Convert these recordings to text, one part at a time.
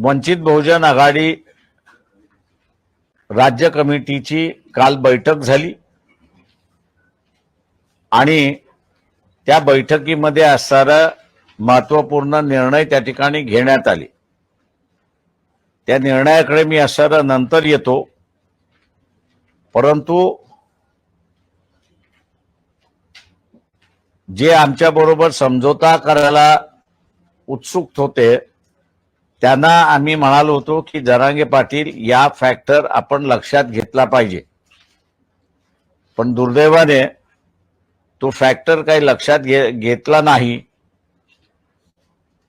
वंचित बहुजन आघाडी राज्य कमिटीची काल बैठक झाली. आणि त्या बैठकीमध्ये असणारा महत्त्वपूर्ण निर्णय त्या ठिकाणी घेण्यात आले. त्या निर्णयाकडे मी असणारा नंतर येतो. परंतु जे आमच्या बरोबर समझोता करायला उत्सुक होते त्यांना आम्ही म्हणालो होतो की जरांगे पाटील या फॅक्टर आपण लक्षात घेतला पाहिजे. पण दुर्दैवाने तो फॅक्टर काही लक्षात घे घेतला नाही.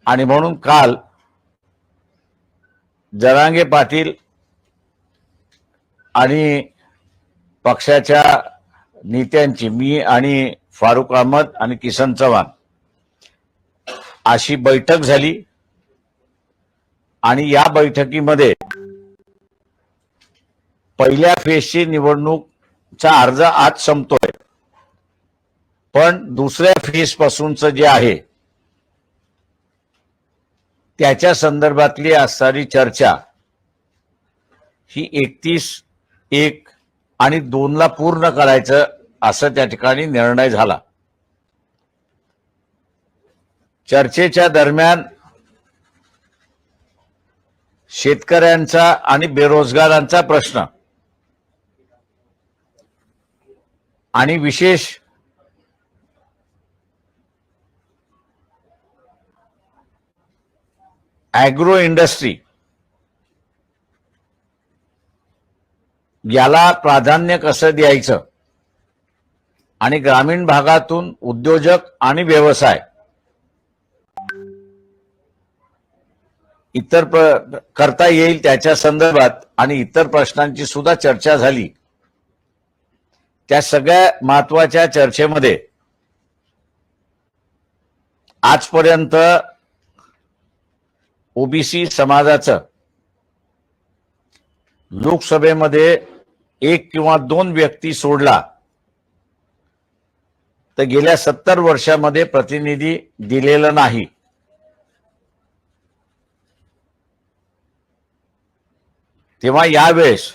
आणि म्हणून काल जरांगे पाटील आणि पक्षाच्या नेत्यांची मी आणि फारुख अहमद आणि किसन चव्हाण अशी बैठक झाली. आणि या बैठकीमध्ये पहिल्या फेजची निवडणूकचा अर्ज आज संपतोय. पण दुसऱ्या फेज पासूनच जे आहे त्याच्या संदर्भातली असणारी चर्चा ही एकतीस एक आणि दोनला पूर्ण करायचं असं त्या ठिकाणी निर्णय झाला. चर्चेच्या दरम्यान शेतकऱ्यांचा आणि बेरोजगारांचा प्रश्न. आणि विशेष ॲग्रो इंडस्ट्री. याला प्राधान्य कसं द्यायचं? आणि ग्रामीण भागातून उद्योजक आणि व्यवसाय. इतर प्र- करता येईल त्याच्या संदर्भात आणि इतर प्रश्नांची सुद्धा चर्चा झाली. त्या सगळ्या महत्त्वाच्या चर्चेमध्ये आजपर्यंत ओबीसी समाजाचं लोकसभेमध्ये एक किंवा दोन व्यक्ती सोडला तर गेल्या सत्तर वर्षामध्ये प्रतिनिधी दिलेला नाही. तेव्हा यावेळेस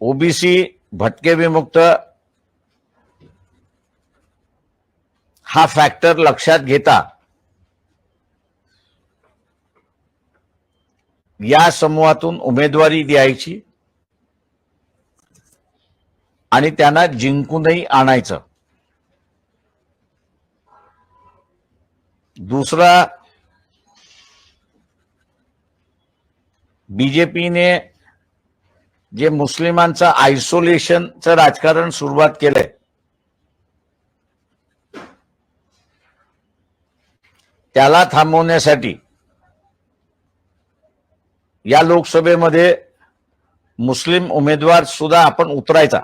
ओबीसी भटके विमुक्त हा फॅक्टर लक्षात घेता या समूहातून उमेदवारी द्यायची आणि त्यांना जिंकूनही आणायचं. दुसरा बीजेपीने जे मुस्लिमांचं आयसोलेशनचं राजकारण सुरुवात केलंय त्याला थांबवण्यासाठी या लोकसभेमध्ये मुस्लिम उमेदवार सुद्धा आपण उतरायचा.